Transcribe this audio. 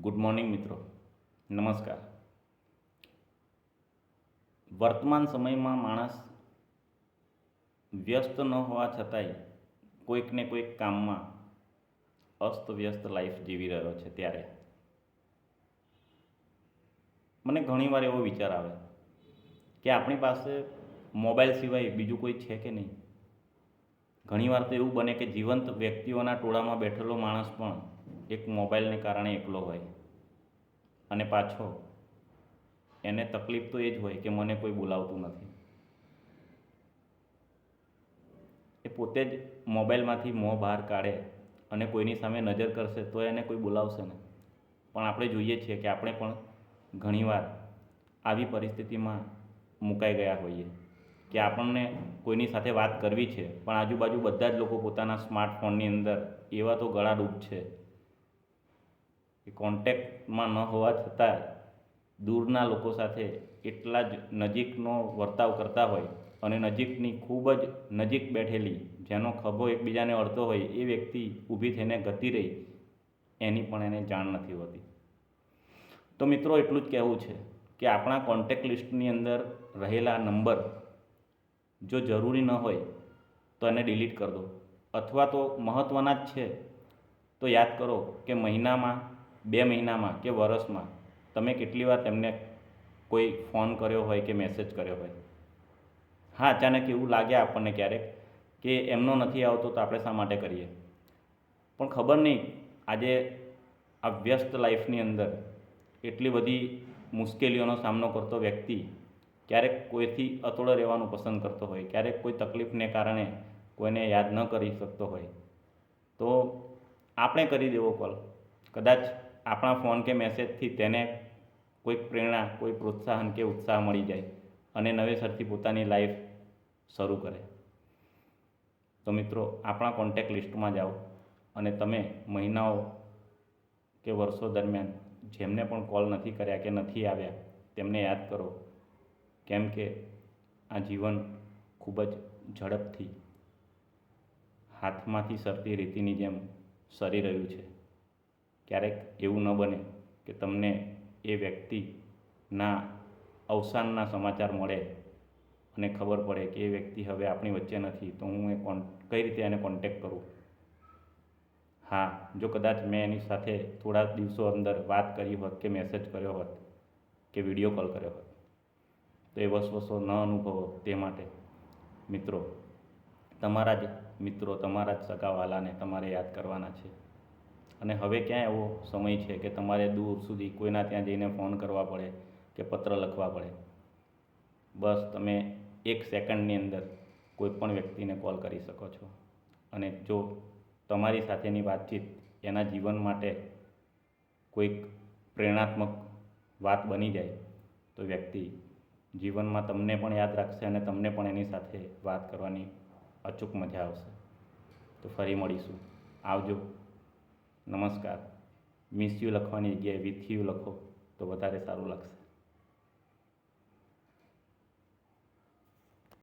Good morning મિત્રો. નમસ્કાર. વર્તમાન સમયમાં માણસ વ્યસ્ત ન હોવા છતાંય કોઈક ને કોઈક કામમાં અસ્તવ્યસ્ત લાઈફ જીવી રહ્યો છે ત્યારે. મને ઘણીવાર એવો વિચાર આવે કે આપણી પાસે મોબાઈલ સિવાય બીજું કોઈ છે કે નહીં? ઘણીવાર તો એવું બને કે જીવંત વ્યક્તિઓના ટોળામાં બેઠેલો માણસ પણ એક મોબાઈલને કારણે એકલો હોય. અને પાછો, એને તકલીફ તો એ જ હોય કે મને કોઈ બોલાવતું નથી. એ પોતે જ મોબાઈલમાંથી મોં બહાર કાઢે અને કોઈની સામે નજર કરશે તો એને કોઈ બોલાવશે ને પણ આપણે જોઈએ છીએ કે આપણે પણ ઘણીવાર આવી પરિસ્થિતિમાં મુકાઈ ગયા હોઈએ કે આપણને કોઈની સાથે વાત કરવી છે, પણ આજુબાજુ બધા જ લોકો પોતાના સ્માર્ટફોનની અંદર એવા તો ગળાડૂબ છે. કોન્ટેક્ટમાં ન હોવા છતાં દૂરના લોકો સાથે એટલા જ નજીકનો વર્તાવ કરતા હોય અને નજીકની ખૂબ જ નજીક બેઠેલી જેનો ખભો એકબીજાને અડતો હોય એ વ્યક્તિ ઊભી થઈને ગતી રહી, એની પણ એને જાણ નથી હોતી. તો મિત્રો એટલું જ કહેવું છે કે આપણા કોન્ટેક્ટ લિસ્ટની અંદર રહેલા નંબર જો જરૂરી ન હોય તો એને ડિલીટ કરી દો. અથવા તો મહત્ત્વના જ છે. તો યાદ કરો કે મહિનામાં બે મહિનામાં કે વર્ષમાં તમે કેટલી વાર તેમને કોઈ ફોન કર્યો હોય કે મેસેજ કર્યો હોય? હા, અચાનક એવું લાગે આપણને ક્યારેક કે એમનો નથી આવતો તો આપણે શા માટે કરીએ? પણ ખબર નહીં, આજે આ વ્યસ્ત લાઈફની અંદર એટલી બધી મુશ્કેલીઓનો સામનો કરતો વ્યક્તિ ક્યારેક કોઈથી અતોડો રહેવાનું પસંદ કરતો હોય, ક્યારેક કોઈ તકલીફને કારણે કોઈને યાદ ન કરી શકતો હોય. તો આપણે કરી દેવો કોલ. કદાચ આપણા ફોન કે મેસેજથી તેને કોઈક પ્રેરણા, કોઈ પ્રોત્સાહન કે ઉત્સાહ મળી જાય અને નવેસરથી પોતાની લાઈફ શરૂ કરે. તો મિત્રો, આપણા કોન્ટેક્ટ લિસ્ટમાં જાઓ અને તમે મહિનાઓ કે વર્ષો દરમિયાન જેમને પણ કોલ નથી કર્યા કે નથી આવ્યા, તેમને યાદ કરો કેમ કે આ જીવન ખૂબ જ ઝડપથી હાથમાંથી સરતી રીતિની જેમ સરી રહ્યું છે. ક્યારેક એવું ન બને કે તમને એ વ્યક્તિના અવસાનના સમાચાર મળે અને ખબર પડે કે એ વ્યક્તિ હવે આપણી વચ્ચે નથી, તો હું એ કોન, કઈ રીતે એને કોન્ટેક કરું? હા, જો કદાચ મેં એની સાથે થોડા દિવસો અંદર વાત કરી હોત કે મેસેજ કર્યો હોત કે વીડિયો કોલ કર્યો હોત, તો એ વસવસો ન અનુભવો તે માટે. મિત્રો, તમારા જ મિત્રો, તમારા જ સગાવાલાને તમારે યાદ કરવાના છે. અને હવે ક્યાં એવો સમય છે કે તમારે દૂર સુધી કોઈના ત્યાં જઈને ફોન કરવા પડે કે પત્ર લખવા પડે? બસ તમે એક સેકન્ડની અંદર કોઈ પણ વ્યક્તિને કોલ કરી શકો છો. અને જો તમારી સાથેની વાતચીત એના જીવન માટે કોઈક પ્રેરણાત્મક વાત બની જાય, તો વ્યક્તિ જીવનમાં તમને પણ યાદ રાખશે અને તમને પણ એની સાથે વાત કરવાની અચૂક મજા આવશે. તો ફરી મળીશું. આવજો. નમસ્કાર. મિસ યુ લખવાની જગ્યાએ વિથ યુ લખો તો વધારે સારું લાગશે.